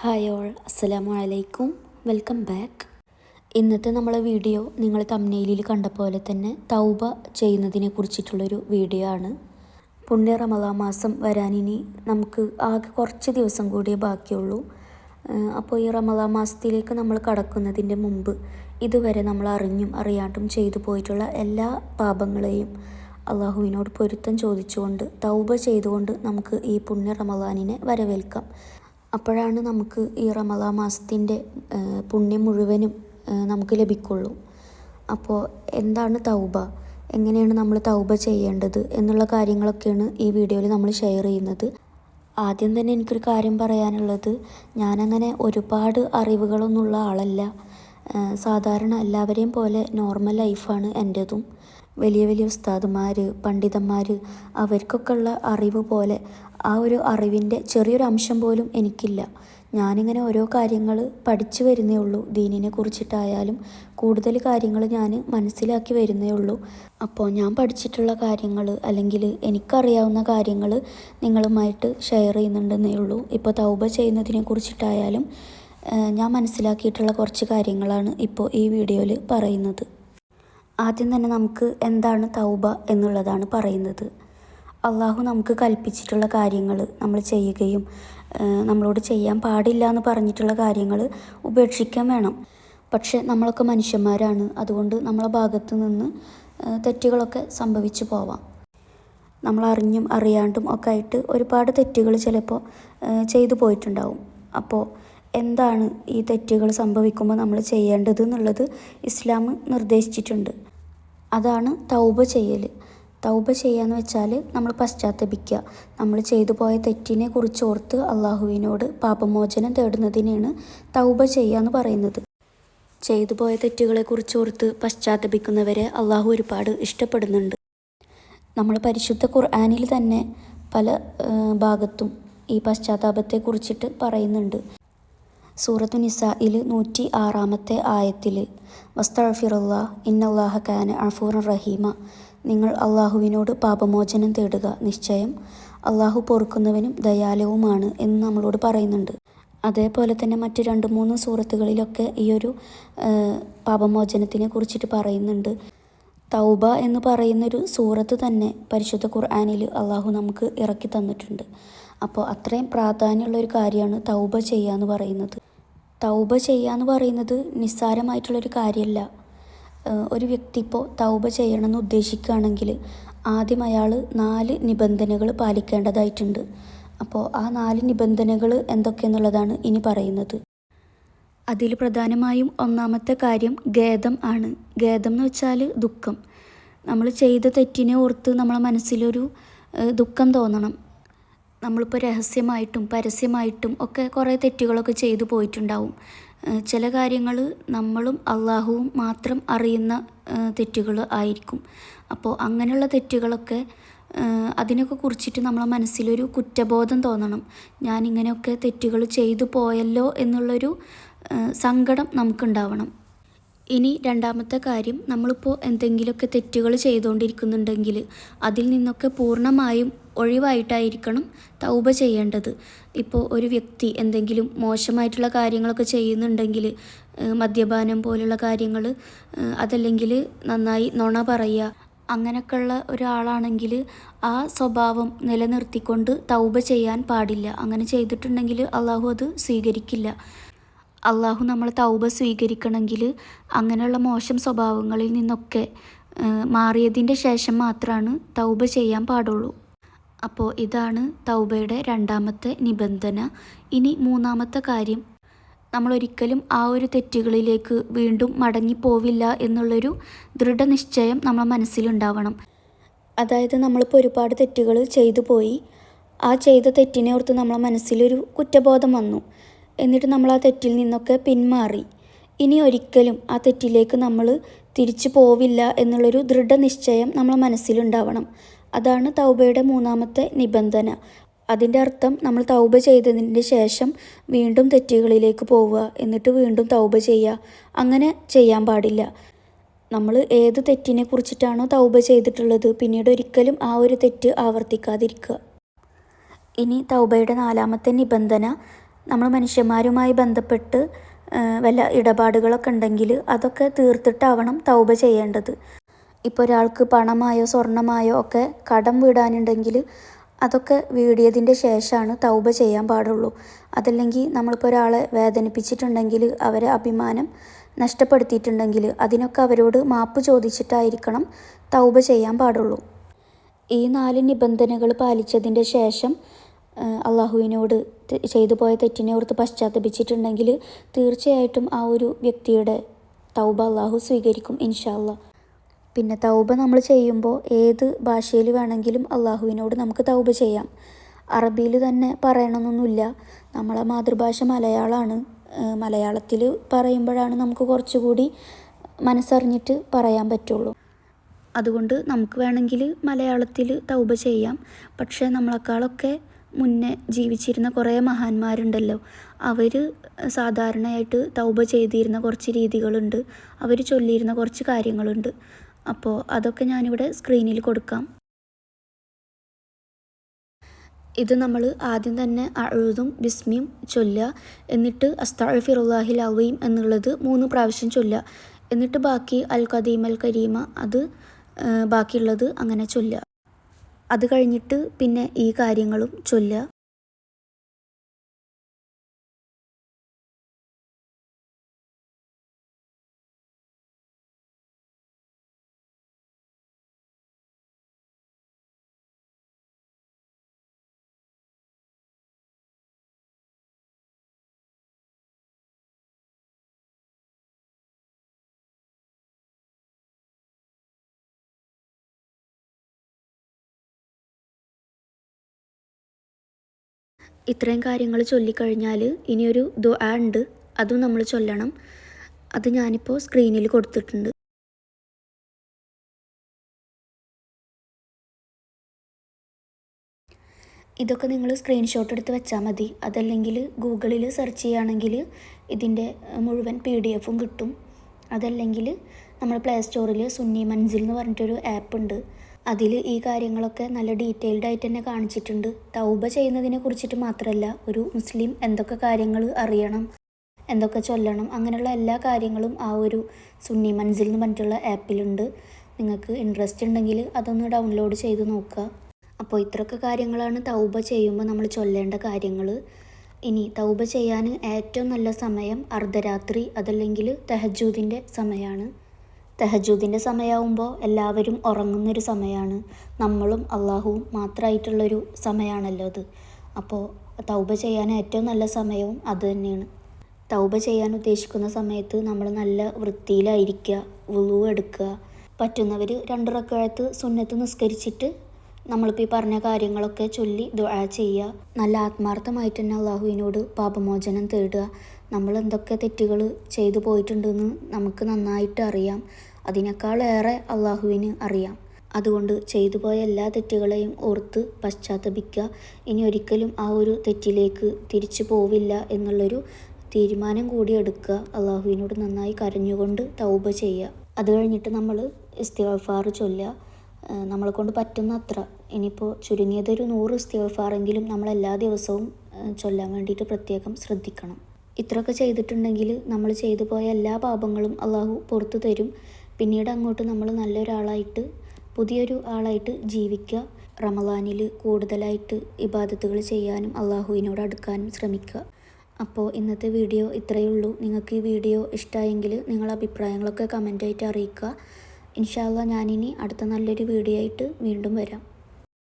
Hi all അസ്സലാമു അലൈക്കും. Welcome back. ഇന്നത്തെ നമ്മളെ വീഡിയോ നിങ്ങൾ തമ്നയിലിൽ കണ്ട പോലെ തന്നെ തൗബ ചെയ്യുന്നതിനെ കുറിച്ചിട്ടുള്ളൊരു വീഡിയോ ആണ്. പുണ്യ റമദാ മാസം വരാനിനി നമുക്ക് ആകെ കുറച്ച് ദിവസം കൂടിയേ ബാക്കിയുള്ളൂ. അപ്പോൾ ഈ റമദാ മാസത്തിലേക്ക് നമ്മൾ കടക്കുന്നതിന്റെ മുമ്പ് ഇതുവരെ നമ്മൾ അറിഞ്ഞും അറിയാണ്ടും ചെയ്തു പോയിട്ടുള്ള എല്ലാ പാപങ്ങളെയും അള്ളാഹുവിനോട് പൊരുത്തം ചോദിച്ചുകൊണ്ട് തൗബ ചെയ്തുകൊണ്ട് നമുക്ക് ഈ പുണ്യ റമദാനിനെ വരവേൽക്കാം. അപ്പോഴാണ് നമുക്ക് ഈ റമദാ മാസത്തിന്റെ പുണ്യം മുഴുവനും നമുക്ക് ലഭിക്കുള്ളൂ. അപ്പോൾ എന്താണ് തൗബ? എങ്ങനെയാണ് നമ്മൾ തൗബ ചെയ്യേണ്ടത് എന്നുള്ള കാര്യങ്ങളൊക്കെയാണ് ഈ വീഡിയോയിൽ നമ്മൾ ഷെയർ ചെയ്യുന്നത്. ആദ്യം തന്നെ എനിക്കൊരു കാര്യം പറയാനുള്ളത് ഞാനങ്ങനെ ഒരുപാട് അറിവുകളൊന്നുള്ള ആളല്ല. സാധാരണ എല്ലാവരെയും പോലെ നോർമൽ ലൈഫാണ് എന്റെതും. വലിയ വലിയ ഉസ്താദുമാർ പണ്ഡിതന്മാർ അവർക്കൊക്കെ ഉള്ള അറിവ് പോലെ ആ ഒരു അറിവിന്റെ ചെറിയൊരു അംശം പോലും എനിക്കില്ല. ഞാനിങ്ങനെ ഓരോ കാര്യങ്ങൾ പഠിച്ചു വരുന്നേ ഉള്ളൂ. ദീനിനെ കുറിച്ചിട്ടായാലും കൂടുതൽ കാര്യങ്ങൾ ഞാൻ മനസ്സിലാക്കി വരുന്നേ ഉള്ളൂ. അപ്പോൾ ഞാൻ പഠിച്ചിട്ടുള്ള കാര്യങ്ങൾ അല്ലെങ്കിൽ എനിക്കറിയാവുന്ന കാര്യങ്ങൾ നിങ്ങളുമായിട്ട് ഷെയർ ചെയ്യുന്നുണ്ടെന്നേ ഉള്ളൂ. ഇപ്പോൾ തൗബ ചെയ്യുന്നതിനെ കുറിച്ചിട്ടായാലും ഞാൻ മനസ്സിലാക്കിയിട്ടുള്ള കുറച്ച് കാര്യങ്ങളാണ് ഇപ്പോൾ ഈ വീഡിയോയിൽ പറയുന്നത്. ആദ്യം തന്നെ നമുക്ക് എന്താണ് തൗബ എന്നുള്ളതാണ് പറയുന്നത്. അള്ളാഹു നമുക്ക് കൽപ്പിച്ചിട്ടുള്ള കാര്യങ്ങൾ നമ്മൾ ചെയ്യുകയും നമ്മളോട് ചെയ്യാൻ പാടില്ല എന്ന് പറഞ്ഞിട്ടുള്ള കാര്യങ്ങൾ ഉപേക്ഷിക്കാൻ വേണം. പക്ഷെ നമ്മളൊക്കെ മനുഷ്യന്മാരാണ്. അതുകൊണ്ട് നമ്മളെ ഭാഗത്തു നിന്ന് തെറ്റുകളൊക്കെ സംഭവിച്ചു പോവാം. നമ്മൾ അറിഞ്ഞും അറിയാണ്ടും ഒക്കെ ആയിട്ട് ഒരുപാട് തെറ്റുകൾ ചിലപ്പോൾ ചെയ്തു പോയിട്ടുണ്ടാവും. അപ്പോൾ എന്താണ് ഈ തെറ്റുകൾ സംഭവിക്കുമ്പോൾ നമ്മൾ ചെയ്യേണ്ടത് എന്നുള്ളത് ഇസ്ലാം നിർദ്ദേശിച്ചിട്ടുണ്ട്. അതാണ് തൗബ ചെയ്യൽ. തൗബ ചെയ്യാന്ന് വെച്ചാൽ നമ്മൾ പശ്ചാത്തപിക്കുക. നമ്മൾ ചെയ്തു പോയ തെറ്റിനെ കുറിച്ച് ഓർത്ത് അള്ളാഹുവിനോട് പാപമോചനം തേടുന്നതിനെയാണ് തൗബ ചെയ്യുക എന്ന് പറയുന്നത്. ചെയ്തു പോയ തെറ്റുകളെ കുറിച്ച് ഓർത്ത് പശ്ചാത്തപിക്കുന്നവരെ അള്ളാഹു ഒരുപാട് ഇഷ്ടപ്പെടുന്നുണ്ട്. നമ്മൾ പരിശുദ്ധ ഖുർആാനിൽ തന്നെ പല ഭാഗത്തും ഈ പശ്ചാത്താപത്തെ കുറിച്ചിട്ട് പറയുന്നുണ്ട്. സൂറത്തു നിസായിൽ നൂറ്റി ആറാമത്തെ ആയത്തിൽ വസ്തഫിറുള്ള ഇന്നല്ലാഹ ഖാന അഫൂർ റഹീമ. നിങ്ങൾ അള്ളാഹുവിനോട് പാപമോചനം തേടുക നിശ്ചയം. അള്ളാഹു പൊറുക്കുന്നവനും ദയാലുവുമാണ് എന്ന് നമ്മളോട് പറയുന്നുണ്ട്. അതേപോലെ തന്നെ മറ്റ് രണ്ട് മൂന്ന് സൂറത്തുകളിലൊക്കെ ഈ ഒരു പാപമോചനത്തിനെ കുറിച്ചിട്ട് പറയുന്നുണ്ട്. തൗബ എന്ന് പറയുന്നൊരു സൂറത്ത് തന്നെ പരിശുദ്ധ ഖുർആാനിൽ അള്ളാഹു നമുക്ക് ഇറക്കി തന്നിട്ടുണ്ട്. അപ്പോൾ അത്രയും പ്രാധാന്യമുള്ള ഒരു കാര്യമാണ് തൗബ ചെയ്യുക എന്ന് പറയുന്നത്. തൗബ ചെയ്യുക എന്ന് പറയുന്നത് നിസ്സാരമായിട്ടുള്ളൊരു കാര്യമല്ല ഒരു വ്യക്തി ഇപ്പോൾ തൗബ ചെയ്യണമെന്ന് ഉദ്ദേശിക്കുകയാണെങ്കിൽ ആദ്യം അയാൾ നാല് നിബന്ധനകൾ പാലിക്കേണ്ടതായിട്ടുണ്ട്. അപ്പോൾ ആ നാല് നിബന്ധനകൾ എന്തൊക്കെയെന്നുള്ളതാണ് ഇനി പറയുന്നത്. അതിൽ പ്രധാനമായും ഒന്നാമത്തെ കാര്യം ഖേദം ആണ്. ഖേദം എന്ന് വെച്ചാൽ ദുഃഖം. നമ്മൾ ചെയ്ത തെറ്റിനെ ഓർത്ത് നമ്മളെ മനസ്സിലൊരു ദുഃഖം തോന്നണം. നമ്മളിപ്പോൾ രഹസ്യമായിട്ടും പരസ്യമായിട്ടും ഒക്കെ കുറേ തെറ്റുകളൊക്കെ ചെയ്തു പോയിട്ടുണ്ടാവും. ചില കാര്യങ്ങൾ നമ്മളും അള്ളാഹുവും മാത്രം അറിയുന്ന തെറ്റുകൾ ആയിരിക്കും. അപ്പോൾ അങ്ങനെയുള്ള തെറ്റുകളൊക്കെ അതിനൊക്കെ കുറിച്ചിട്ട് നമ്മളെ മനസ്സിലൊരു കുറ്റബോധം തോന്നണം. ഞാനിങ്ങനെയൊക്കെ തെറ്റുകൾ ചെയ്തു പോയല്ലോ എന്നുള്ളൊരു സങ്കടം നമുക്കുണ്ടാവണം. ഇനി രണ്ടാമത്തെ കാര്യം നമ്മളിപ്പോൾ എന്തെങ്കിലുമൊക്കെ തെറ്റുകൾ ചെയ്തുകൊണ്ടിരിക്കുന്നുണ്ടെങ്കിൽ അതിൽ നിന്നൊക്കെ പൂർണമായും ഒഴിവായിട്ടായിരിക്കണം തൗബ ചെയ്യേണ്ടത്. ഇപ്പോൾ ഒരു വ്യക്തി എന്തെങ്കിലും മോശമായിട്ടുള്ള കാര്യങ്ങളൊക്കെ ചെയ്യുന്നുണ്ടെങ്കിൽ മദ്യപാനം പോലുള്ള കാര്യങ്ങൾ അതല്ലെങ്കിൽ നന്നായി നുണ പറയുക. അങ്ങനെയൊക്കെയുള്ള ഒരാളാണെങ്കിൽ ആ സ്വഭാവം നിലനിർത്തിക്കൊണ്ട് തൗബ ചെയ്യാൻ പാടില്ല. അങ്ങനെ ചെയ്തിട്ടുണ്ടെങ്കിൽ അള്ളാഹു അത് സ്വീകരിക്കില്ല. അള്ളാഹു നമ്മൾ തൗബ സ്വീകരിക്കണമെങ്കിൽ അങ്ങനെയുള്ള മോശം സ്വഭാവങ്ങളിൽ നിന്നൊക്കെ മാറിയതിന്റെ ശേഷം മാത്രമാണ് തൗബ ചെയ്യാൻ പാടുള്ളൂ. അപ്പോൾ ഇതാണ് തൗബയുടെ രണ്ടാമത്തെ നിബന്ധന. ഇനി മൂന്നാമത്തെ കാര്യം. നമ്മളൊരിക്കലും ആ ഒരു തെറ്റുകളിലേക്ക് വീണ്ടും മടങ്ങിപ്പോവില്ല എന്നുള്ളൊരു ദൃഢനിശ്ചയം നമ്മളെ മനസ്സിലുണ്ടാവണം. അതായത് നമ്മളിപ്പോൾ ഒരുപാട് തെറ്റുകൾ ചെയ്തു പോയി. ആ ചെയ്ത തെറ്റിനെ ഓർത്ത് നമ്മളെ മനസ്സിലൊരു കുറ്റബോധം വന്നു. എന്നിട്ട് നമ്മൾ ആ തെറ്റിൽ നിന്നൊക്കെ പിന്മാറി. ഇനി ഒരിക്കലും ആ തെറ്റിലേക്ക് നമ്മൾ തിരിച്ചു പോവില്ല എന്നുള്ളൊരു ദൃഢനിശ്ചയം നമ്മളെ മനസ്സിലുണ്ടാവണം. അതാണ് തൗബയുടെ മൂന്നാമത്തെ നിബന്ധന. അതിന്റെ അർത്ഥം നമ്മൾ തൗബ ചെയ്തതിന് ശേഷം വീണ്ടും തെറ്റുകളിലേക്ക് പോവുക എന്നിട്ട് വീണ്ടും തൗബ ചെയ്യുക. അങ്ങനെ ചെയ്യാൻ പാടില്ല. നമ്മൾ ഏത് തെറ്റിനെ കുറിച്ചിട്ടാണോ തൗബ ചെയ്തിട്ടുള്ളത് പിന്നീട് ഒരിക്കലും ആ ഒരു തെറ്റ് ആവർത്തിക്കാതിരിക്കുക. ഇനി തൗബയുടെ നാലാമത്തെ നിബന്ധന. നമ്മൾ മനുഷ്യന്മാരുമായി ബന്ധപ്പെട്ട് വല്ല ഇടപാടുകളൊക്കെ ഉണ്ടെങ്കിൽ അതൊക്കെ തീർത്തിട്ടാവണം തൗബ ചെയ്യേണ്ടത്. ഇപ്പോൾ ഒരാൾക്ക് പണമായോ സ്വർണമായോ ഒക്കെ കടം വീടാനുണ്ടെങ്കിൽ അതൊക്കെ വീടിയതിന്റെ ശേഷമാണ് തൗബ ചെയ്യാൻ പാടുള്ളൂ. അതല്ലെങ്കിൽ നമ്മളിപ്പോൾ ഒരാളെ വേദനിപ്പിച്ചിട്ടുണ്ടെങ്കിൽ അവരെ അഭിമാനം നഷ്ടപ്പെടുത്തിയിട്ടുണ്ടെങ്കിൽ അതിനൊക്കെ അവരോട് മാപ്പ് ചോദിച്ചിട്ടായിരിക്കണം തൗബ ചെയ്യാൻ പാടുള്ളൂ. ഈ നാല് നിബന്ധനകൾ പാലിച്ചതിന്റെ ശേഷം അള്ളാഹുവിനോട് ചെയ്തു പോയ തെറ്റിനെ ഓർത്ത് പശ്ചാത്തപിച്ചിട്ടുണ്ടെങ്കിൽ തീർച്ചയായിട്ടും ആ ഒരു വ്യക്തിയുടെ തൗബ അള്ളാഹു സ്വീകരിക്കും ഇൻഷാല്ല പിന്നെ തൗബ നമ്മൾ ചെയ്യുമ്പോൾ ഏത് ഭാഷയിൽ വേണമെങ്കിലും അള്ളാഹുവിനോട് നമുക്ക് തൗബ ചെയ്യാം. അറബിയിൽ തന്നെ പറയണമെന്നൊന്നുമില്ല നമ്മളെ മാതൃഭാഷ മലയാളമാണ്. മലയാളത്തിൽ പറയുമ്പോഴാണ് നമുക്ക് കുറച്ചുകൂടി മനസ്സറിഞ്ഞിട്ട് പറയാൻ പറ്റുള്ളൂ. അതുകൊണ്ട് നമുക്ക് വേണമെങ്കിൽ മലയാളത്തിൽ തൗബ ചെയ്യാം. പക്ഷേ നമ്മളെക്കാളൊക്കെ മുന്നേ ജീവിച്ചിരുന്ന കുറേ മഹാന്മാരുണ്ടല്ലോ. അവർ സാധാരണയായിട്ട് തൗബ ചെയ്തിരുന്ന കുറച്ച് രീതികളുണ്ട്. അവർ ചൊല്ലിയിരുന്ന കുറച്ച് കാര്യങ്ങളുണ്ട്. അപ്പോൾ അതൊക്കെ ഞാനിവിടെ സ്ക്രീനിൽ കൊടുക്കാം. ഇത് നമ്മൾ ആദ്യം തന്നെ അഴുതും ബിസ്മിയും ചൊല്ലുക. എന്നിട്ട് അസ്താഫിറുല്ലാഹിൽ അവയും എന്നുള്ളത് മൂന്ന് പ്രാവശ്യം ചൊല്ലുക. എന്നിട്ട് ബാക്കി അൽ കദീം അൽ കരീമ അത് ബാക്കിയുള്ളത് അങ്ങനെ ചൊല്ലുക. അത് കഴിഞ്ഞിട്ട് പിന്നെ ഈ കാര്യങ്ങളും ചൊല്ലുക. ഇത്രയും കാര്യങ്ങൾ ചൊല്ലിക്കഴിഞ്ഞാൽ ഇനിയൊരു ദുആ ഉണ്ട്. അതും നമ്മൾ ചൊല്ലണം. അത് ഞാനിപ്പോൾ സ്ക്രീനിൽ കൊടുത്തിട്ടുണ്ട്. ഇതൊക്കെ നിങ്ങൾ സ്ക്രീൻഷോട്ട് എടുത്ത് വെച്ചാൽ മതി. അതല്ലെങ്കിൽ ഗൂഗിളിൽ സെർച്ച് ചെയ്യുകയാണെങ്കിൽ ഇതിന്റെ മുഴുവൻ പി ഡി എഫും കിട്ടും. അതല്ലെങ്കിൽ നമ്മൾ പ്ലേ സ്റ്റോറിൽ സുന്നി മൻസിൽ എന്ന് പറഞ്ഞിട്ടൊരു ആപ്പ് ഉണ്ട്. അതിൽ ഈ കാര്യങ്ങളൊക്കെ നല്ല ഡീറ്റെയിൽഡ് ആയിട്ട് തന്നെ കാണിച്ചിട്ടുണ്ട്. തൗബ ചെയ്യുന്നതിനെ കുറിച്ചിട്ട് മാത്രമല്ല ഒരു മുസ്ലിം എന്തൊക്കെ കാര്യങ്ങൾ അറിയണം എന്തൊക്കെ ചൊല്ലണം അങ്ങനെയുള്ള എല്ലാ കാര്യങ്ങളും ആ ഒരു സുന്നി മൻസിൽ എന്ന് പറഞ്ഞിട്ടുള്ള ആപ്പിലുണ്ട് നിങ്ങൾക്ക് ഇൻട്രസ്റ്റ് ഉണ്ടെങ്കിൽ അതൊന്ന് ഡൗൺലോഡ് ചെയ്ത് നോക്കുക. അപ്പോൾ ഇത്രയൊക്കെ കാര്യങ്ങളാണ് തൗബ ചെയ്യുമ്പോൾ നമ്മൾ ചൊല്ലേണ്ട കാര്യങ്ങൾ. ഇനി തൗബ ചെയ്യാൻ ഏറ്റവും നല്ല സമയം അർദ്ധരാത്രി അതല്ലെങ്കിൽ തെഹജൂദിന്റെ സമയമാണ്. തെഹജൂദിന്റെ സമയമാകുമ്പോൾ എല്ലാവരും ഉറങ്ങുന്നൊരു സമയമാണ്. നമ്മളും അള്ളാഹുവും മാത്രമായിട്ടുള്ളൊരു സമയമാണല്ലോ അത്. അപ്പോൾ തൗബ ചെയ്യാൻ ഏറ്റവും നല്ല സമയവും അത് തന്നെയാണ്. തൗബ ചെയ്യാൻ ഉദ്ദേശിക്കുന്ന സമയത്ത് നമ്മൾ നല്ല വൃത്തിയിലായിരിക്കുക വുളു എടുക്കുക. പറ്റുന്നവർ രണ്ടു റക്കാഴത്ത് സുന്നത്ത് നിസ്കരിച്ചിട്ട് നമ്മളിപ്പോൾ ഈ പറഞ്ഞ കാര്യങ്ങളൊക്കെ ചൊല്ലി ദുആ ചെയ്യുക. നല്ല ആത്മാർത്ഥമായിട്ട് തന്നെ അള്ളാഹുവിനോട് പാപമോചനം തേടുക. നമ്മൾ എന്തൊക്കെ തെറ്റുകൾ ചെയ്തു പോയിട്ടുണ്ടെന്ന് നമുക്ക് നന്നായിട്ട് അറിയാം. അതിനേക്കാളേറെ അള്ളാഹുവിന് അറിയാം. അതുകൊണ്ട് ചെയ്തു പോയ എല്ലാ തെറ്റുകളെയും ഓർത്ത് പശ്ചാത്തപിക്കുക. ഇനി ഒരിക്കലും ആ ഒരു തെറ്റിലേക്ക് തിരിച്ചു പോവില്ല എന്നുള്ളൊരു തീരുമാനം കൂടി എടുക്കുക. അള്ളാഹുവിനോട് നന്നായി കരഞ്ഞുകൊണ്ട് തൗബ ചെയ്യുക. അത് കഴിഞ്ഞിട്ട് നമ്മൾ ഇസ്തിഫാർ ചൊല്ലുക. നമ്മളെ കൊണ്ട് പറ്റുന്ന അത്ര ഇനിയിപ്പോൾ ചുരുങ്ങിയതൊരു നൂറ് ഇസ്തിഫാറെങ്കിലും നമ്മൾ എല്ലാ ദിവസവും ചൊല്ലാൻ വേണ്ടിയിട്ട് പ്രത്യേകം ശ്രദ്ധിക്കണം. ഇത്രയൊക്കെ ചെയ്തിട്ടുണ്ടെങ്കിൽ നമ്മൾ ചെയ്തു പോയ എല്ലാ പാപങ്ങളും അള്ളാഹു പുറത്തു തരും. പിന്നീട് അങ്ങോട്ട് നമ്മൾ നല്ലൊരാളായിട്ട് പുതിയൊരു ആളായിട്ട് ജീവിക്കുക. റമദാനിൽ കൂടുതലായിട്ട് ഇബാദത്തുകൾ ചെയ്യാനും അള്ളാഹുവിനോട് അടുക്കാനും ശ്രമിക്കുക. അപ്പോൾ ഇന്നത്തെ വീഡിയോ ഇത്രയേ ഉള്ളൂ. നിങ്ങൾക്ക് ഈ വീഡിയോ ഇഷ്ടമായെങ്കിൽ നിങ്ങളുടെ അഭിപ്രായങ്ങളൊക്കെ കമന്റായിട്ട് അറിയിക്കുക. ഇൻഷാല്ല ഞാനിനി അടുത്ത നല്ലൊരു വീഡിയോ ആയിട്ട് വീണ്ടും വരാം.